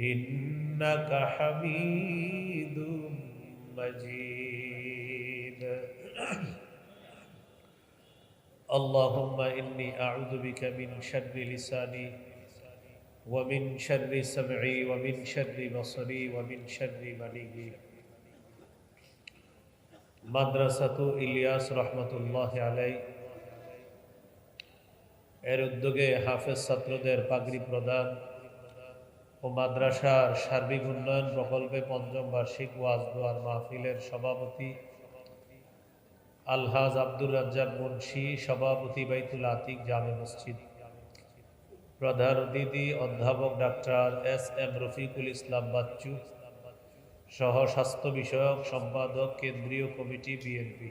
إنك حميد مجيد اللهم إني أعوذ بك من شر لساني ومن شر سمعي ومن شر بصري ومن شر مني মাদ্রাসাতু ইলিয়াস রহমতুল্লাহ আলাই এর উদ্যোগে হাফেজ ছাত্রদের পাগড়ি প্রদান ও মাদ্রাসার সার্বিক উন্নয়ন প্রকল্পে পঞ্চম বার্ষিক ওয়াজ, দোয়ার মাহফিলের সভাপতি আলহাজ আব্দুর রাজ্জাক মুন্সি, সভাপতি বাইতুল আতিক জামে মসজিদ। প্রধান অতিথি অধ্যাপক doctor S M Rafiqul Islam Bachchu সহ স্বাস্থ্য বিষয়ক সম্পাদক কেন্দ্রীয় কমিটি বিএনপি।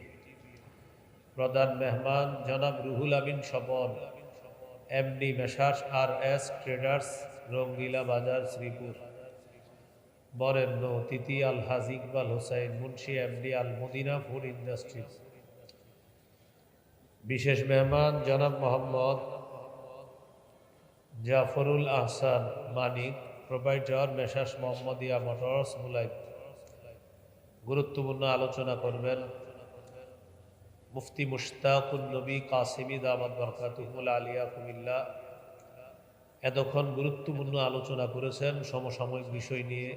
প্রধান মেহমান জনাব Ruhul Amin Swapan. MD messrs R S traders Rangila Bazar, Sripur. বরেণ্য, অতিথি আলহাজ Iqbal Hossain, Munshi MD Al Madina food industries বিশেষ মেহমান, জনাব Mohammad Jafrul Ahsan Manik proprietor messrs Mohammadia motors মুলাই গুরুত্বপূর্ণ আলোচনা করবেন মুফতি মুশতাকুল নবী কাসিমি দামাদ বরকাতুল আলিয়া কুমিল্লা এতক্ষণ গুরুত্বপূর্ণ আলোচনা করেছেন সমসাময়িক বিষয় নিয়ে।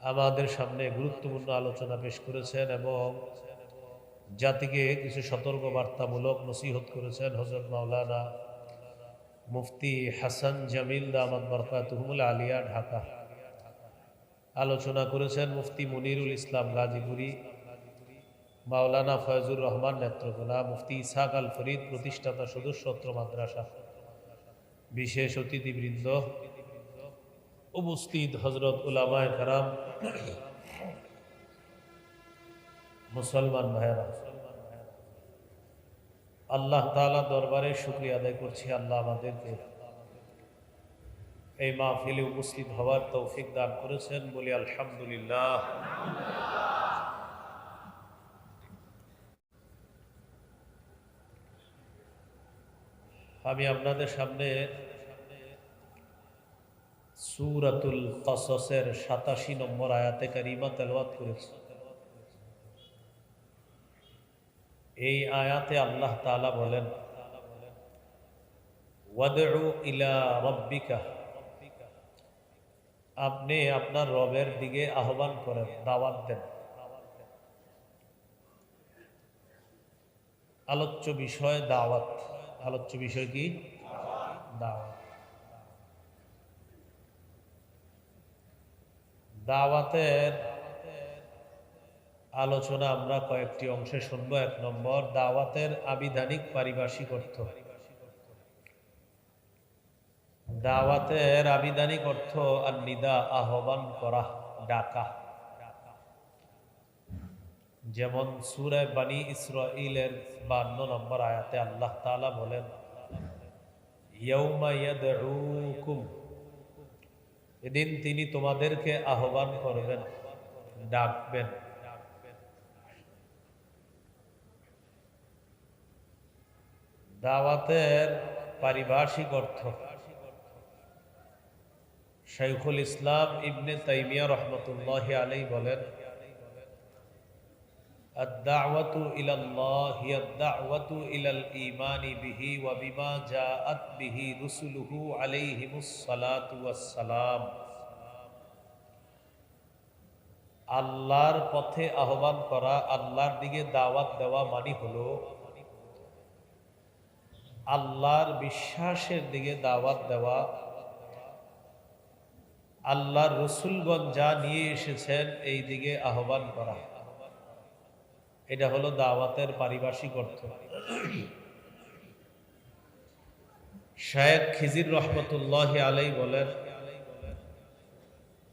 আমাদের সামনে গুরুত্বপূর্ণ আলোচনা পেশ করেছেন এবং জাতিকে কিছু সতর্ক বার্তামূলক নসিহত করেছেন হজরত মাওলানা মুফতি হাসান জামিল দামাদ বরকাতুল আলিয়া, ঢাকা। আলোচনা করেছেন মুফতি মনিরুল ইসলাম গাজীপুরি। মাওলানা ফয়জুর রহমান নেত্রকোনা মুফতি ইসাক আল ফরিদ প্রতিষ্ঠাতা সদস্যত্র মাদ্রাসা। বিশেষ অতিথিবৃন্দ, উপস্থিত হজরত উলামায় কারাম, মুসলমান ভাইয়েরা। আল্লাহ তালা দরবারে শুক্রিয়া আদায় করছি, আল্লাহ আমাদেরকে এই মাহফিলে উপস্থিত হওয়ার তৌফিক দান করেছেন। বলি আলহামদুলিল্লাহ। আমি আপনাদের সামনে সুরাতুল কসসের সাতাশি নম্বর আয়াতে কারিমা তেলওয়াত করেছি। এই আয়াতে আল্লাহ তাআলা বলেন আপনি আপনার রবের দিকে আহ্বান করেন, দাওয়াত দেন। আলোচ্য বিষয় দাওয়াত। আলোচ্য বিষয় কি? দাওয়াত। দাওয়াতের আলোচনা আমরা কয়েকটি অংশে শুনব। এক নম্বর, দাওয়াতের আবিধানিক পারিভাষিক অর্থ। দাওয়াতের আবিধানিক অর্থ আর নিদা আহ্বান করা, ডাকা। যেমন সুরায় বানী ইসরাইলের বান্ন নম্বর আয়াতে আল্লাহ তাআলা বলেন এদিন তিনি তোমাদেরকে আহ্বান করবেন, ডাকবেন। দাওয়াতের পারিভাষিক অর্থ, শাইখুল ইসলাম ইবনে তাইমিয়া রহমতুল্লাহ আলাই বলেন الدعوة إلى الله هي الدعوة إلى الإيمان به وبما جاءت به رسله عليهم الصلاة والسلام আল্লাহর পথে আহ্বান করা আল্লাহর দিকে দাওয়াত দেওয়া মানে হলো আল্লাহর বিশ্বাসের দিকে দাওয়াত দেওয়া আল্লাহর রসুলগঞ্জ যা নিয়ে এসেছেন এই দিকে আহ্বান করা এটা হলো দাওয়াতের পারিভাষিক অর্থ। শায়েদ খিজির রহমতুল্লাহ আলাই বলেন,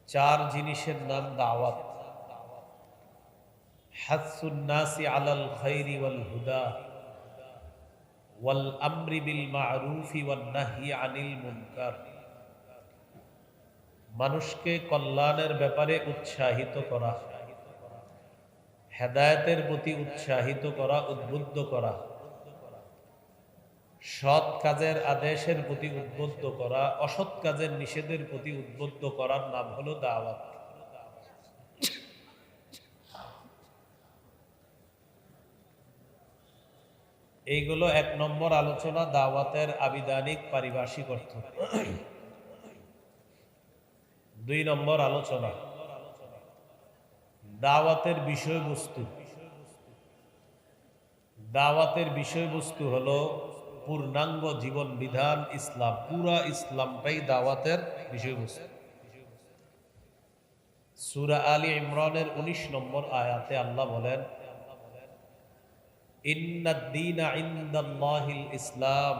চার জিনিসের নাম দাওয়াত। আলাল খৈরি ওয়াল হুদা ওয়াল আমরি বিল মারুফি ওয়ান নাহি আনিল মুনকার। মানুষকে কল্যাণের ব্যাপারে উৎসাহিত করা। হেদায়তের প্রতি উৎসাহিত করা, উদ্বুদ্ধ করা। সৎ কাজের আদেশের প্রতি উদ্বুদ্ধ করা, অসৎ কাজের নিষেধের প্রতি উদ্বুদ্ধ করার নাম হলো দাওয়াত। এইগুলো এক নম্বর আলোচনা, দাওয়াতের আবিধানিক পারিভাষিক অর্থ। দুই নম্বর আলোচনা দাওয়াতের বিষয়বস্তু। দাওয়াতের বিষয়বস্তু হলো পূর্ণাঙ্গ জীবন বিধান ইসলাম, পুরা ইসলামটাই দাওয়াতের বিষয়বস্তু। সুরা আলী ইমরানের ১৯ নম্বর আয়াতে আল্লাহ বলেন ইসলাম।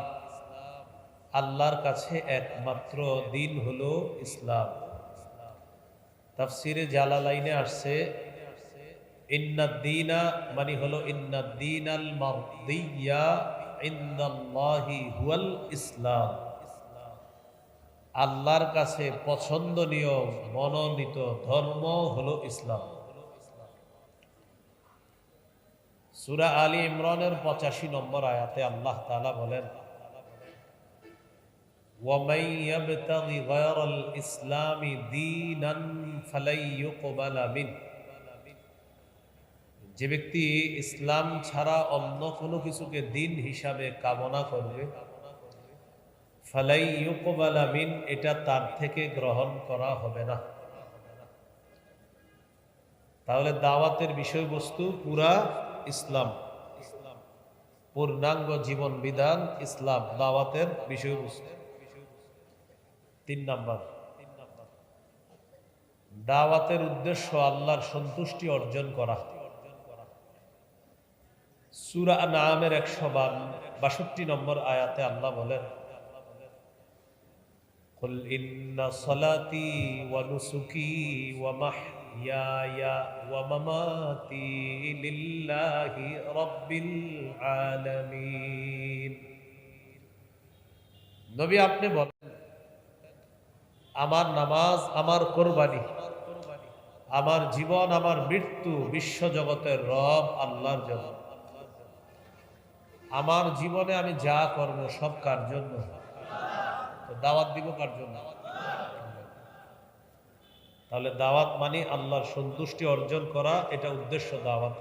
আল্লাহর কাছে একমাত্র দিন হলো ইসলাম। তাফসিরে জালালাইনে আসছে ইন্নাদ্দিনা মানে হলো ইন্নাদ্দিন আল মারদিয়া ইন্দাল্লাহি হুয়াল ইসলাম আল্লাহর কাছে পছন্দনীয় মনোনীত ধর্ম হলো ইসলাম সুরা আলী ইমরানের পঁচাশি নম্বর আয়াতে আল্লাহ তালা বলেন ومن يبتغ غير الإسلام دينا فلن يقبل منه যে ব্যক্তি ইসলাম ছাড়া অন্য কোনো কিছুকে দিন হিসাবে কামনা করবে, ফালাই ইউকবাল আমিন এটা তার থেকে গ্রহণ করা হবে না। তাহলে দাওয়াতের বিষয়বস্তু পুরা ইসলাম। পূর্ণাঙ্গ জীবন বিধান ইসলাম, দাওয়াতের বিষয়বস্তু। তিন নাম্বার। দাওয়াতের উদ্দেশ্য আল্লাহর সন্তুষ্টি অর্জন করা। সুরা নামের একশো বাষট্টি নম্বর আয়াতে আল্লাহ বলেন قل إن صلاتي ونسكي ومحياي ومماتي لله رب العالمين নবী আপনি বলেন আমার নামাজ আমার কোরবানি আমার জীবন আমার মৃত্যু বিশ্ব জগতের রব আল্লাহর জন্য আমার জীবনে আমি যা করব সব কার জন্য দাওয়াত দিব কার জন্য তাহলে দাওয়াত মানে আল্লাহর সন্তুষ্টি অর্জন করা এটা উদ্দেশ্য দাওয়াত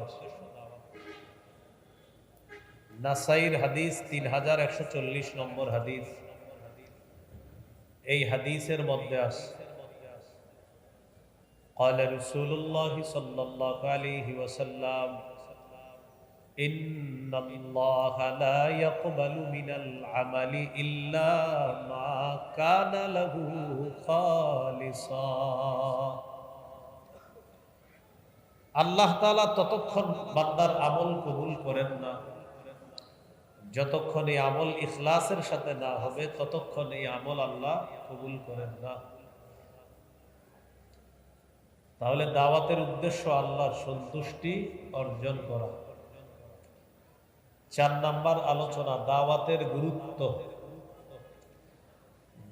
নাসাইর হাদিস তিন হাজার একশো চল্লিশ নম্বর হাদিস এই হাদিসের মধ্যে আছে قال رسول الله صلى الله عليه وسلم إن الله لا يقبل من العمل إلا ما كان له خالصا আল্লাহ তালা ততক্ষণ বান্দার আমল কবুল করেন না যতক্ষণ এই আমল ইখলাসের সাথে না হবে ততক্ষণ এই আমল আল্লাহ কবুল করেন না তাহলে দাওয়াতের উদ্দেশ্য আল্লাহর সন্তুষ্টি অর্জন করা চার নাম্বার আলোচনা, দাওয়াতের গুরুত্ব।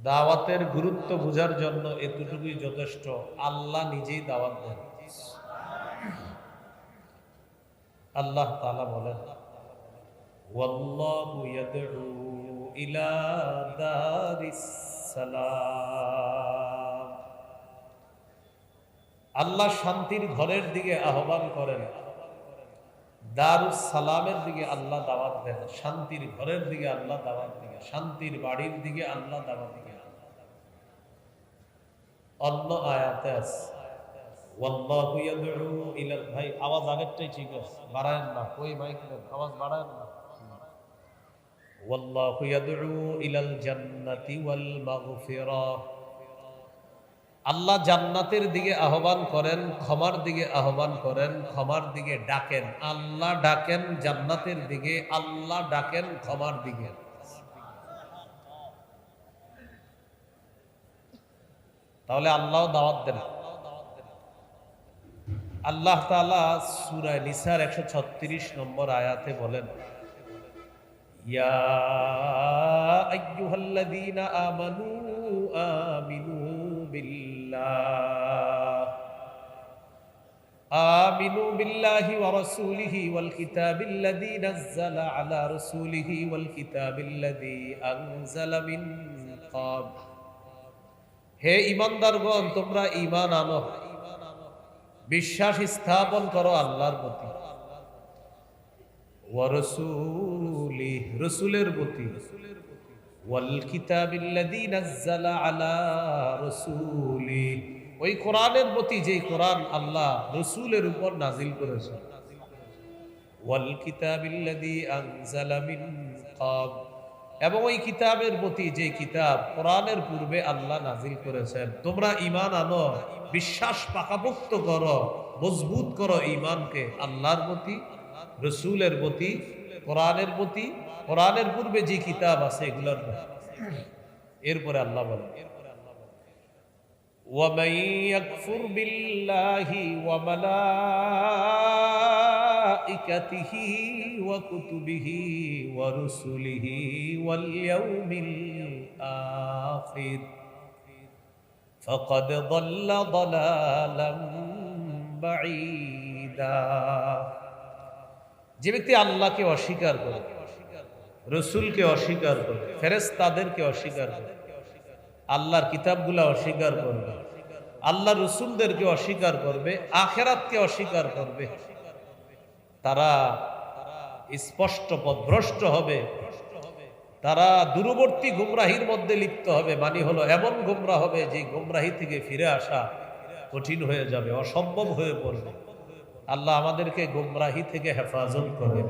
দাওয়াতের গুরুত্ব বোঝার জন্য এতটুকুই যথেষ্ট। আল্লাহ নিজেই দাওয়াত দেন। আল্লাহ তালা বলেন আল্লাহ শান্তির ঘরের দিকে আহ্বান করেন। দারুস সালামের দিকে আল্লাহ দাওয়াত দেন, শান্তির ঘরের দিকে আল্লাহ দাওয়াত দিকে শান্তির বাড়ির দিকে আল্লাহ দাওয়াত দিকে অন্য আয়াতে আছে, ওয়াল্লাহু ভাই, আওয়াজ আগেরটাই ঠিক আছে, বাড়ায়েন না আওয়াজ বাড়ায়েন না। ওয়াল্লাহু ইয়াদউ ইলাল জান্নাতি ওয়াল মাগফিরাহ আল্লাহ জান্নাতের দিকে আহ্বান করেন, ক্ষমার দিকে আহ্বান করেন, ক্ষমার দিকে ডাকেন। আল্লাহ ডাকেন জান্নাতের দিকে, আল্লাহ ডাকেন ক্ষমার দিকে। তাহলে আল্লাহ দাওয়াত দেন। আল্লাহ তাআলা সূরা নিসার 136 নম্বর আয়াতে বলেন, ইয়া আমানু আমিনু বিল্লাহ آمنوا بالله ورسوله والكتاب الذي نزل على رسوله والكتاب الذي أنزل من قبل হে ইমানদারগণ তোমরা ঈমান আনো বিশ্বাস স্থাপন করো আল্লাহর প্রতি ওয়ারসুলি রসুলের প্রতি ওয়াল কিতাবিল্লাযী নাযালা আলা রাসূলি। ওই কোরআনের প্রতি যে কোরআন আল্লাহ রসুলের উপর নাজিল করেছেন। ওয়াল এবং ওই কিতাবের প্রতি যে কিতাব কোরআনের পূর্বে আল্লাহ নাজিল করেছেন। তোমরা ঈমান আনো, বিশ্বাস পাকাপোক্ত করো, মজবুত করো ঈমানকে আল্লাহর প্রতি, রসুলের প্রতি, কোরআনের প্রতি কোরআনের পূর্বে যে কিতাব আছে এগুলোর প্রতি এরপরে আল্লাহ বলেন ومن يكفر بالله وملائكته وكتبه ورسله واليوم الآخر فقد ضل ضلالا بعيدا যে ব্যক্তি আল্লাহকে অস্বীকার করে রসুলকে অস্বীকার করে ফেরেস্তাদেরকে অস্বীকার করে আল্লাহর কিতাবগুলা অস্বীকার করবে আল্লাহ রসুলদেরকে অস্বীকার করবে, আখেরাতকে অস্বীকার করবে। তারা স্পষ্ট পথভ্রষ্ট হবে, তারা দূরবর্তী গুমরাহির মধ্যে লিপ্ত হবে মানে হলো এমন গুমরা হবে যে গুমরাহি থেকে ফিরে আসা কঠিন হয়ে যাবে, অসম্ভব হয়ে পড়বে। আল্লাহ আমাদেরকে গুমরাহি থেকে হেফাজত করেন